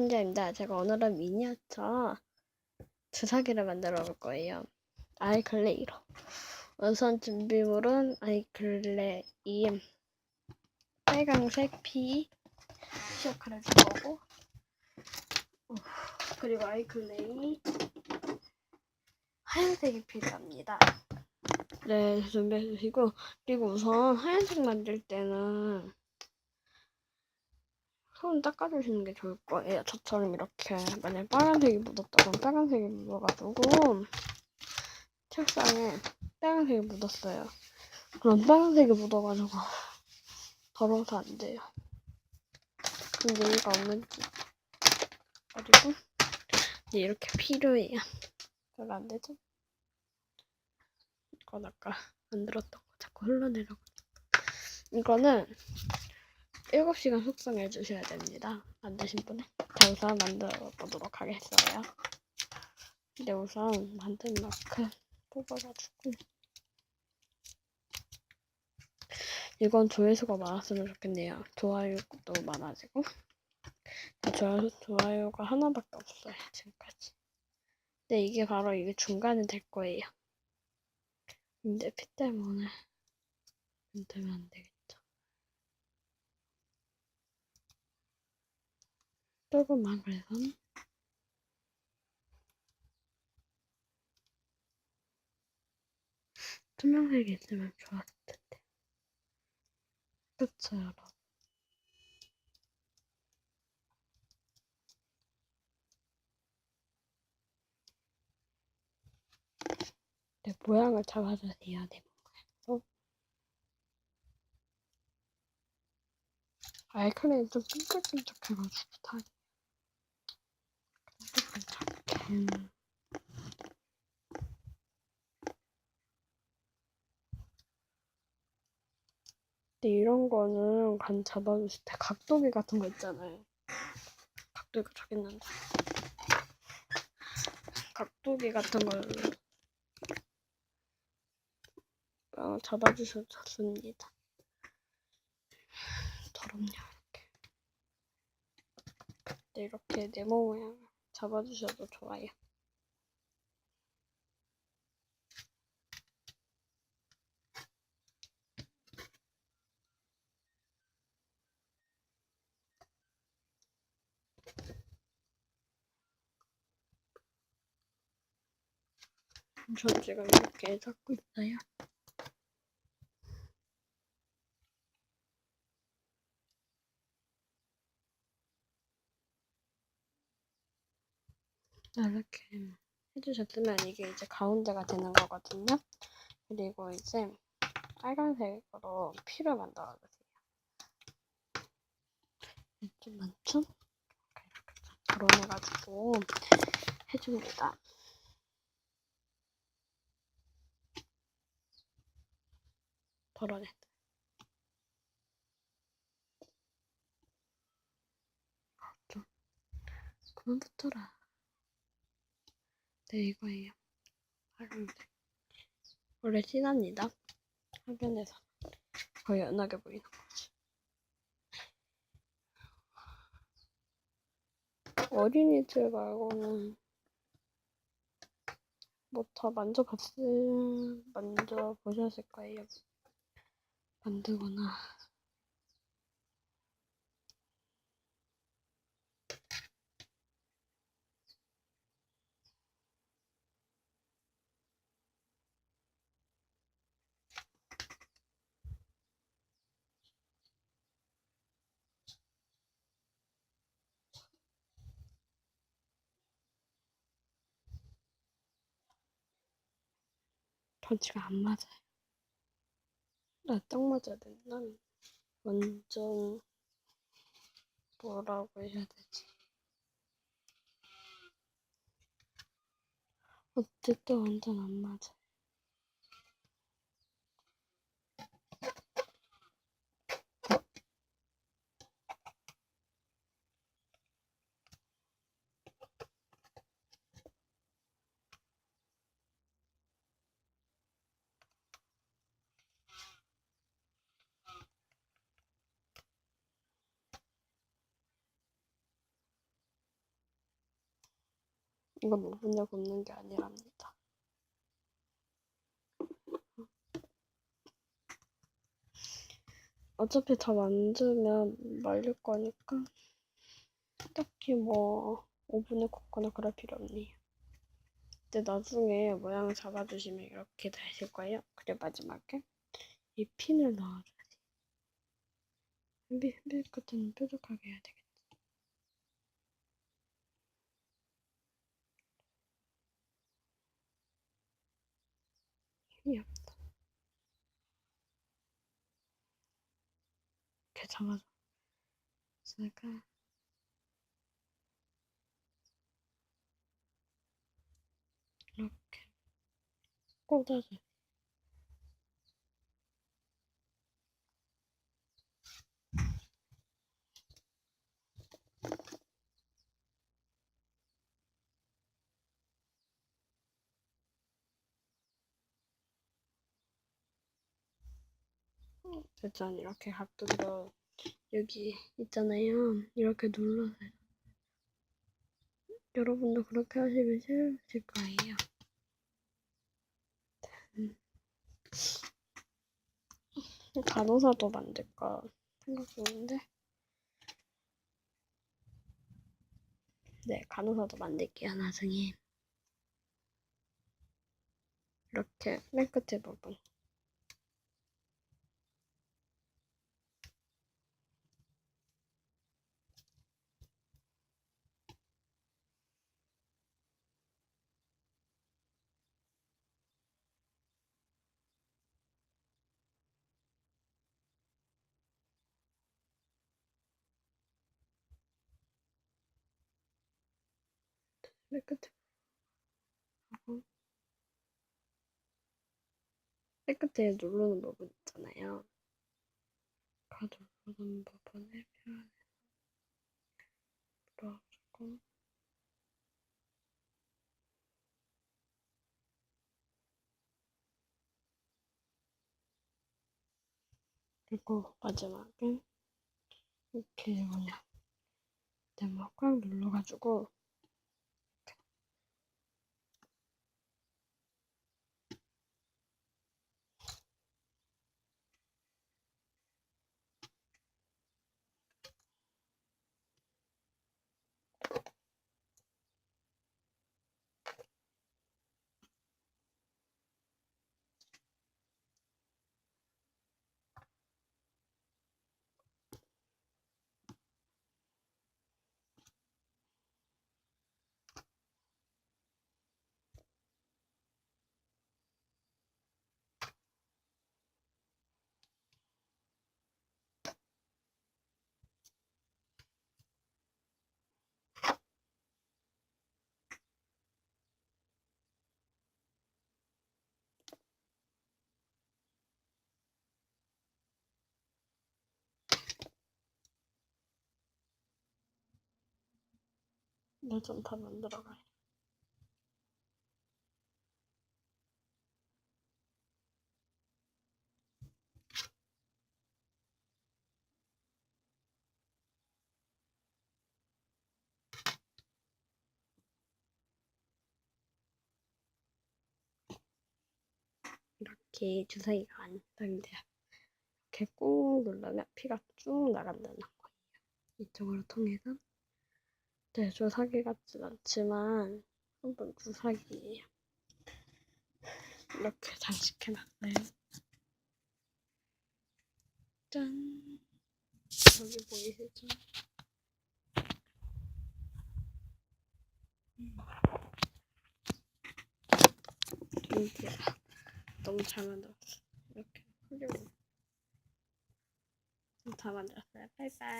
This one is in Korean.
팀장입니다. 제가 오늘은 미니어처 주사기를 만들어 볼 거예요. 아이클레이로. 우선 준비물은 아이클레이, 빨강색 피, 시작을 줄 거고, 어, 그리고 아이클레이, 하얀색이 필요합니다. 네, 준비해 주시고, 그리고 우선 하얀색 만들 때는 손 닦아주시는 게 좋을 거예요. 저처럼 이렇게 만약 빨간색이 묻었다 그럼 빨간색이 묻어가지고 책상에 빨간색이 묻었어요. 그럼 빨간색이 묻어가지고 더러워서 안 돼요. 근데 이가 없는지 그리고 이렇게 필요해요. 그럼 안 되죠? 이건 아까 만들었던 거 자꾸 흘러내려고. 이거는 7시간 숙성해 주셔야 됩니다. 만드신 분은. 자, 우선 만들어 보도록 하겠어요. 근데 우선 만든 만큼 뽑아가지고. 이건 조회수가 많았으면 좋겠네요. 좋아요도 많아지고. 좋아요, 좋아요가 하나밖에 없어요, 지금까지. 근데 이게 바로 이게 중간에 될 거예요. 근데 피 때문에 안 되면 안 되겠죠. 조금만 그래서. 투명색이 있으면 좋았을 텐데. 그쵸 여러분. 네, 모양을 잡아주세요 네 모양으로 아이콘이 좀 끈적끈적해가지고 다리 끈적끈적해 근데 이런 거는 간 잡아주실 때 각도기 같은 거 있잖아요. 각도기가 저기 있는데. 각도기 같은 걸 어, 잡아주셔도 좋습니다. 더럽냐 이렇게. 네, 이렇게 네모 모양 잡아주셔도 좋아요. 전 지금 이렇게 잡고 있어요 이렇게 해주셨으면 이게 이제 가운데가 되는 거거든요. 그리고 이제 빨간색으로 피를 만들어주세요. 좀 많죠? 이렇게 덜어내가지고 해줍니다. 덜어내. 좀 그만 붙어라. 네, 이거예요. 파란색. 원래 진합니다. 화면에서 거의 연하게 보이는 거지. 어린이들 말고는 뭐 다 만져봤을, 만져보셨을 거예요. 만들거나. 전치가 안 맞아요. 나 딱 맞아야 돼. 난 완전 뭐라고 해야 되지? 어쨌든 완전 안 맞아. 이건 오븐에 굽는 게 아니랍니다. 어차피 다 만들면 말릴 거니까 딱히 뭐 오븐에 굽거나 그럴 필요 없네요. 근데 나중에 모양을 잡아주시면 이렇게 되실 거예요. 그리고 마지막에 이 핀을 넣어줘야 돼. 햇빛, 햇빛 끝은 뾰족하게 해야 되겠다. 힘이 없다. 이렇게 잡아줘. 제가 이렇게 꽂아줘. 일단 이렇게 각도로 여기 있잖아요. 이렇게 눌러서. 여러분도 그렇게 하시면 쉬우실 거예요. 음. 간호사도 만들까 생각 중인데 네 간호사도 만들게요 나중에 이렇게 맨 끝에 부분 맨 끝에 누르는 부분 있잖아요. 그 누르는 부분을 표현해서 눌러주고. 그리고 마지막에 이렇게 뭐냐. 내막 꽉 눌러가지고 내좀 다 만들어가요. 이렇게 주사위가 안 당겨요. 이렇게 꾹 누르면 피가 쭉 나간다는 거예요. 이쪽으로 통해서 네, 주사기 같진 않지만 한번 주사기예요. 이렇게 장식해놨어요. 짠! 여기 보이시죠? 음. 이게 너무 잘 만들었어. 이렇게 훌륭해. 다 만들었어요. 빠이빠이.